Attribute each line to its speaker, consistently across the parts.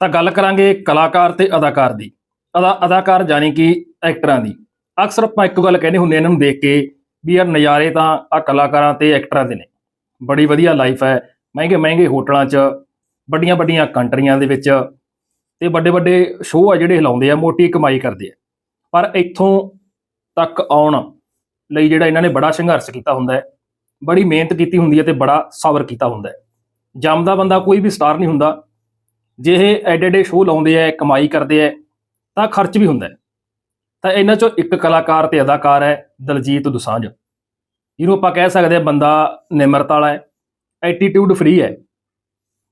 Speaker 1: ਤਾਂ ਗੱਲ ਕਰਾਂਗੇ ਕਲਾਕਾਰ ਤੇ ਅਦਾਕਾਰ ਦੀ। ਅਦਾ, ਅਦਾਕਾਰ ਜਾਨੀ ਕਿ ਐਕਟਰਾਂ ਦੀ। ਅਕਸਰ ਆਪਾਂ ਇੱਕ ਗੱਲ ਕਹਿੰਦੇ ਹੁੰਦੇ ਇਹਨਾਂ ਨੂੰ ਦੇਖ ਕੇ ਵੀ ਯਾਰ ਨਜ਼ਾਰੇ ਤਾਂ ਆ ਕਲਾਕਾਰਾਂ ਤੇ ਐਕਟਰਾਂ ਦੇ ਨੇ। ਬੜੀ ਵਧੀਆ ਲਾਈਫ ਹੈ ਮਹਿੰਗੇ ਮਹਿੰਗੇ ਹੋਟਲਾਂ 'ਚ ਵੱਡੀਆਂ ਵੱਡੀਆਂ ਕੰਟਰੀਆਂ ਦੇ ਵਿੱਚ ਤੇ ਵੱਡੇ ਵੱਡੇ ਸ਼ੋਅ ਆ ਜਿਹੜੇ ਹਿਲਾਉਂਦੇ ਆ, ਮੋਟੀ ਕਮਾਈ ਕਰਦੇ ਆ। ਪਰ ਇੱਥੋਂ ਤੱਕ ਆਉਣ ਲਈ ਜਿਹੜਾ ਇਹਨਾਂ ਨੇ ਬੜਾ ਸੰਘਰਸ਼ ਕੀਤਾ ਹੁੰਦਾ ਹੈ, ਬੜੀ ਮਿਹਨਤ ਕੀਤੀ ਹੁੰਦੀ ਹੈ ਤੇ ਬੜਾ ਸਬਰ ਕੀਤਾ ਹੁੰਦਾ ਹੈ। ਜੰਮਦਾ ਬੰਦਾ ਕੋਈ ਵੀ ਸਟਾਰ ਨਹੀਂ ਹੁੰਦਾ ਜੇ ਇਹ ਐਡੇ ਐਡੇ ਸ਼ੋਅ ਲਾਉਂਦੇ ਆ, ਕਮਾਈ ਕਰਦੇ ਆ, ਤਾਂ ਖਰਚ ਵੀ ਹੁੰਦਾ ਤਾਂ ਇਹਨਾਂ ਚੋਂ ਇੱਕ ਕਲਾਕਾਰ ਤੇ ਅਦਾਕਾਰ ਹੈ ਦਲਜੀਤ ਦੁਸਾਂਝ। ਜਿਹਨੂੰ ਆਪਾਂ ਕਹਿ ਸਕਦੇ ਆ ਬੰਦਾ ਨਿਮਰਤਾ ਵਾਲਾ ਹੈ ਐਟੀਟਿਊਡ ਫ੍ਰੀ ਹੈ।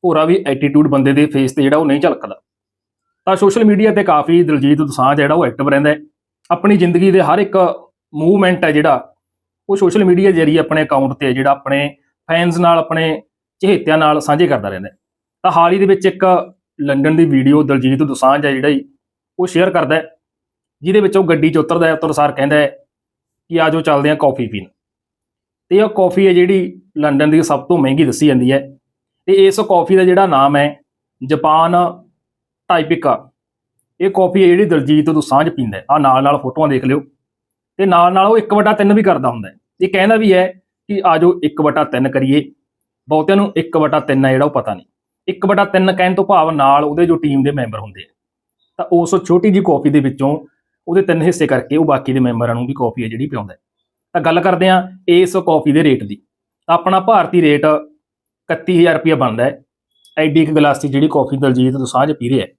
Speaker 1: ਪੂਰਾ ਵੀ ਐਟੀਟਿਊਡ ਬੰਦੇ ਦੇ ਫੇਸ ਤੇ ਜਿਹੜਾ ਉਹ ਨਹੀਂ ਝਲਕਦਾ। ਤਾਂ ਸੋਸ਼ਲ ਮੀਡੀਆ ਤੇ ਕਾਫੀ ਦਲਜੀਤ ਦੁਸਾਂਝ ਜਿਹੜਾ ਉਹ ਐਕਟਿਵ ਰਹਿੰਦਾ ਹੈ। ਆਪਣੀ ਜ਼ਿੰਦਗੀ ਦੇ ਹਰ ਇੱਕ ਮੂਵਮੈਂਟ ਹੈ ਜਿਹੜਾ, ਉਹ ਸੋਸ਼ਲ ਮੀਡੀਆ ਜਰੀਏ ਆਪਣੇ ਅਕਾਊਂਟ ਤੇ ਜਿਹੜਾ ਆਪਣੇ ਫੈਨਸ ਨਾਲ, ਆਪਣੇ ਚਹੇਤਿਆਂ ਨਾਲ ਸਾਂਝੇ ਕਰਦਾ ਰਹਿੰਦਾ ਹੈ। ਤਾਂ ਹਾਲ ਹੀ ਦੇ ਵਿੱਚ ਇੱਕ ਲੰਡਨ ਦੀ ਵੀਡੀਓ ਦਲਜੀਤ ਦੋਸਾਂਝ ਹੈ ਜਿਹੜਾ ਹੀ ਉਹ ਸ਼ੇਅਰ ਕਰਦਾ ਹੈ, ਜਿਹਦੇ ਵਿੱਚ ਉਹ ਗੱਡੀ 'ਚ ਉਤਰਦਾ ਹੈ ਉਤਰਸਾਰ ਕਹਿੰਦਾ ਹੈ ਕਿ ਆਜੋ ਚੱਲਦੇ ਆ ਕਾਫੀ ਪੀਣ। ਤੇ ਇਹ ਕਾਫੀ ਹੈ ਜਿਹੜੀ ਲੰਡਨ ਦੀ ਸਭ ਤੋਂ ਮਹਿੰਗੀ ਦੱਸੀ ਜਾਂਦੀ ਹੈ। ਤੇ ਇਸ ਕਾਫੀ ਦਾ ਜਿਹੜਾ ਨਾਮ ਹੈ, ਜਾਪਾਨ ਟਾਈਪਿਕਾ ਇਹ ਕਾਫੀ ਹੈ ਜਿਹੜੀ ਦਲਜੀਤ ਦੋਸਾਂਝ ਪੀਂਦਾ ਹੈ। ਆ ਨਾਲ ਨਾਲ ਫੋਟੋਆਂ ਦੇਖ ਲਿਓ। ਤੇ ਨਾਲ ਨਾਲ ਉਹ 1/3 ਵੀ ਕਰਦਾ ਹੁੰਦਾ ਹੈ। ਇਹ ਕਹਿੰਦਾ ਵੀ ਹੈ ਕਿ ਆਜੋ 1/3 ਕਰੀਏ। ਬਹੁਤਿਆਂ ਨੂੰ 1/3 ਹੈ ਜਿਹੜਾ ਉਹ ਪਤਾ ਨਹੀਂ। 1/3 ਕਹਿਣ ਤੋਂ ਭਾਵ ਨਾਲ ਉਹਦੇ ਜੋ ਟੀਮ ਦੇ ਮੈਂਬਰ ਹੁੰਦੇ ਆ। ਤਾਂ ਉਸ ਛੋਟੀ ਜੀ ਕਾਫੀ ਦੇ ਵਿੱਚੋਂ ਉਹਦੇ ਤਿੰਨ ਹਿੱਸੇ ਕਰਕੇ ਉਹ ਬਾਕੀ ਦੇ ਮੈਂਬਰਾਂ ਨੂੰ ਵੀ ਕਾਫੀ ਹੈ ਜਿਹੜੀ ਪਿਆਉਂਦਾ ਤਾਂ ਗੱਲ ਕਰਦੇ ਆ ਇਸ ਕਾਫੀ ਦੇ ਰੇਟ ਦੀ। ਆਪਣਾ ਭਾਰਤੀ ਰੇਟ 31000 ਰੁਪਏ ਬਣਦਾ ਹੈ। ਐਡੀ ਇੱਕ ਗਲਾਸ ਦੀ ਜਿਹੜੀ ਕਾਫੀ ਦਲਜੀਤ ਦੋਸਾਂਝ ਪੀ ਰਿਹਾ ਹੈ।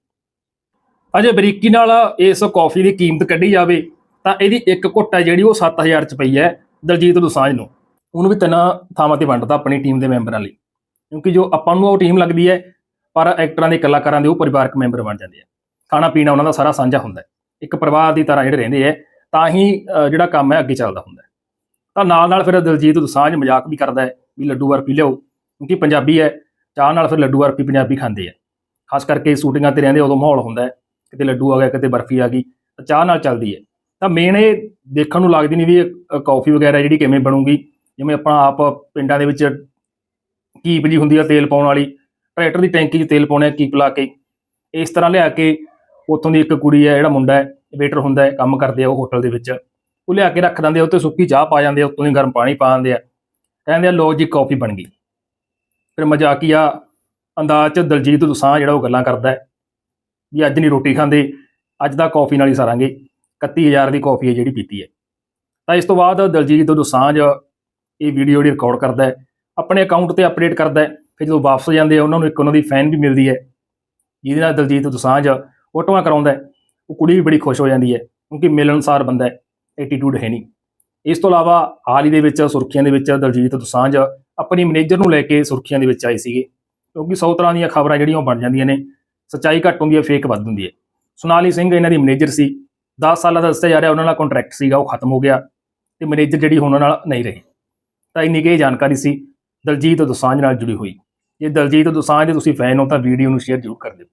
Speaker 1: ਅਜੇ ਬਰੀਕੀ ਨਾਲ ਇਸ ਕਾਫੀ ਦੀ ਕੀਮਤ ਕੱਢੀ ਜਾਵੇ ਤਾਂ ਇਹਦੀ ਇੱਕ ਘੁੱਟ ਹੈ ਜਿਹੜੀ ਉਹ 7000 ਚ ਪਈ ਹੈ ਦਲਜੀਤ ਦੋਸਾਂਝ ਨੂੰ। ਉਹਨੂੰ ਵੀ ਤਿੰਨ ਥਾਵਾਂ ਤੇ ਵੰਡਦਾ ਆਪਣੀ ਟੀਮ ਦੇ ਮੈਂਬਰਾਂ ਲਈ ਕਿਉਂਕਿ ਜੋ ਆਪਾਂ ਨੂੰ ਉਹ ਟੀਮ ਲੱਗਦੀ ਹੈ, ਪਰ ਐਕਟਰਾਂ ਦੇ ਕਲਾਕਾਰਾਂ ਦੇ ਉਹ ਪਰਿਵਾਰਕ ਮੈਂਬਰ ਬਣ ਜਾਂਦੇ ਆ। ਖਾਣਾ ਪੀਣਾ ਉਹਨਾਂ ਦਾ ਸਾਰਾ ਸਾਂਝਾ ਹੁੰਦਾ ਹੈ। ਇੱਕ ਪਰਿਵਾਰ ਦੀ ਤਰ੍ਹਾਂ ਜਿਹੜੇ ਰਹਿੰਦੇ ਆ, ਤਾਂ ਹੀ ਜਿਹੜਾ ਕੰਮ ਹੈ ਅੱਗੇ ਚੱਲਦਾ ਹੁੰਦਾ ਹੈ। ਤਾਂ ਨਾਲ ਨਾਲ ਫਿਰ ਦਲਜੀਤ ਦੋਸਾਂਝ ਮਜ਼ਾਕ ਵੀ ਕਰਦਾ ਹੈ ਵੀ ਲੱਡੂ ਬਰਫੀ ਲਿਆਓ, ਕਿਉਂਕਿ ਪੰਜਾਬੀ ਹੈ, ਚਾਹ ਨਾਲ ਫਿਰ ਲੱਡੂ ਬਰਫੀ ਪੰਜਾਬੀ ਖਾਂਦੇ ਆ। ਖਾਸ ਕਰਕੇ ਸ਼ੂਟਿੰਗਾਂ ਤੇ ਰਹਿੰਦੇ ਉਦੋਂ ਮਾਹੌਲ ਹੁੰਦਾ ਹੈ, ਕਿਤੇ ਲੱਡੂ ਆ ਗਿਆ, ਕਿਤੇ ਬਰਫੀ ਆ ਗਈ, ਤਾਂ ਚਾਹ ਨਾਲ ਚੱਲਦੀ ਹੈ। ਤਾਂ ਮੇਨ ਇਹ ਦੇਖਣ ਨੂੰ ਲੱਗਦੀ ਨਹੀਂ ਵੀ ਇਹ ਕਾਫੀ ਵਗੈਰਾ ਜਿਹੜੀ ਕਿਵੇਂ ਬਣੂਗੀ, ਜਿਵੇਂ ਆਪਾਂ ਆਪ ਪਿੰਡਾਂ ਦੇ ਵਿੱਚ ਕੀਪ ਜੀ ਹੁੰਦੀ ਆ ਤੇਲ ਪਾਉਣ ਵਾਲੀ, ਟਰੈਕਟਰ ਦੀ ਟੈਂਕੀ 'ਚ ਤੇਲ ਪਾਉਣੇ ਆ, ਕੀਪ ਲਾ ਕੇ। ਇਸ ਤਰ੍ਹਾਂ ਲਿਆ ਕੇ ਉੱਥੋਂ ਦੀ ਇੱਕ ਕੁੜੀ ਹੈ ਜਿਹੜਾ ਮੁੰਡਾ ਹੈ ਵੇਟਰ ਹੁੰਦਾ ਹੈ, ਕੰਮ ਕਰਦੇ ਆ ਉਹ ਹੋਟਲ ਦੇ ਵਿੱਚ। ਉਹ ਲਿਆ ਕੇ ਰੱਖ ਦਿੰਦੇ ਆ ਉੱਤੇ ਸੁੱਕੀ ਚਾਹ ਪਾ ਜਾਂਦੇ ਆ, ਉੱਤੋਂ ਦੀ ਗਰਮ ਪਾਣੀ ਪਾ ਦਿੰਦੇ ਆ। ਕਹਿੰਦੇ ਆ ਲੋ ਜੀ ਕਾਫੀ ਬਣ ਗਈ। ਫਿਰ ਮਜ਼ਾਕੀਆ ਅੰਦਾਜ਼ 'ਚ ਦਲਜੀਤ ਦੋਸਾਂਝ ਜਿਹੜਾ ਉਹ ਗੱਲਾਂ ਕਰਦਾ ਹੈ, ਵੀ ਅੱਜ ਨਹੀਂ ਰੋਟੀ ਖਾਂਦੇ, ਅੱਜ ਦਾ ਕਾਫੀ ਨਾਲ ਹੀ ਸਾਰਾਂਗੇ 31000 ਦੀ ਕਾਫੀ ਹੈ ਜਿਹੜੀ ਪੀਤੀ ਹੈ। ਤਾਂ ਇਸ ਤੋਂ ਬਾਅਦ ਦਲਜੀਤ ਦੋਸਾਂਝ ਇਹ ਵੀਡੀਓ ਜਿਹੜੀ ਰਿਕਾਰਡ ਕਰਦਾ ਹੈ ਆਪਣੇ ਅਕਾਊਂਟ ਤੇ ਅਪਡੇਟ ਕਰਦਾ ਹੈ, ਫਿਰ ਜਦੋਂ ਵਾਪਸ ਜਾਂਦੇ ਆ, ਉਹਨਾਂ ਨੂੰ ਇੱਕ ਉਹਨਾਂ ਦੀ ਫੈਨ ਵੀ ਮਿਲਦੀ ਹੈ। ਜਿਹਦੇ ਨਾਲ ਦਲਜੀਤ ਦੋਸਾਂਝ ਫੋਟੋਆਂ ਕਰਾਉਂਦਾ ਹੈ, ਉਹ ਕੁੜੀ ਵੀ ਬੜੀ ਖੁਸ਼ ਹੋ ਜਾਂਦੀ ਹੈ, ਕਿਉਂਕਿ ਮਿਲਣਸਾਰ ਬੰਦਾ ਹੈ ਐਟੀਟਿਊਡ ਹੈ ਨਹੀਂ। ਇਸ ਤੋਂ ਇਲਾਵਾ ਹਾਲ ਹੀ ਦੇ ਵਿੱਚ ਸੁਰਖੀਆਂ ਦੇ ਵਿੱਚ ਦਲਜੀਤ ਦੋਸਾਂਝ ਆਪਣੀ ਮੈਨੇਜਰ ਨੂੰ ਲੈ ਕੇ ਸੁਰਖੀਆਂ ਦੇ ਵਿੱਚ ਆਏ ਸੀਗੇ। ਕਿਉਂਕਿ ਸੌ ਤਰ੍ਹਾਂ ਦੀਆਂ ਖਬਰਾਂ ਜਿਹੜੀਆਂ ਉਹ ਬਣ ਜਾਂਦੀਆਂ ਨੇ, ਸੱਚਾਈ ਘੱਟ ਹੁੰਦੀ ਹੈ ਫੇਕ ਵੱਧ ਹੁੰਦੀ ਹੈ। ਸੁਨਾਲੀ ਸਿੰਘ ਇਹਨਾਂ ਦੀ ਮੈਨੇਜਰ ਸੀ 10 ਸਾਲਾਂ ਦਾ ਦੱਸਿਆ ਜਾ ਰਿਹਾ, ਉਹਨਾਂ ਨਾਲ ਕੰਟਰੈਕਟ ਸੀਗਾ, ਉਹ ਖਤਮ ਹੋ ਗਿਆ, ਤੇ ਮੈਨੇਜਰ ਜਿਹੜੀ ਹੁਣ ਉਹਨਾਂ ਨਾਲ ਨਹੀਂ ਰਹੀ। ਤਾਂ ਇੰਨੀ ਕੁ ਇਹ ਜਾਣਕਾਰੀ ਸੀ ਦਲਜੀਤ ਦੋਸਾਂਝ ਨਾਲ ਜੁੜੀ ਹੋਈ। ਜੇ ਦਲਜੀਤ ਦੋਸਾਂਝ ਦੇ ਤੁਸੀਂ ਫੈਨ ਹੋ ਤਾਂ ਵੀਡੀਓ ਨੂੰ ਸ਼ੇਅਰ ਜ਼ਰੂਰ ਕਰ ਦਿਓ।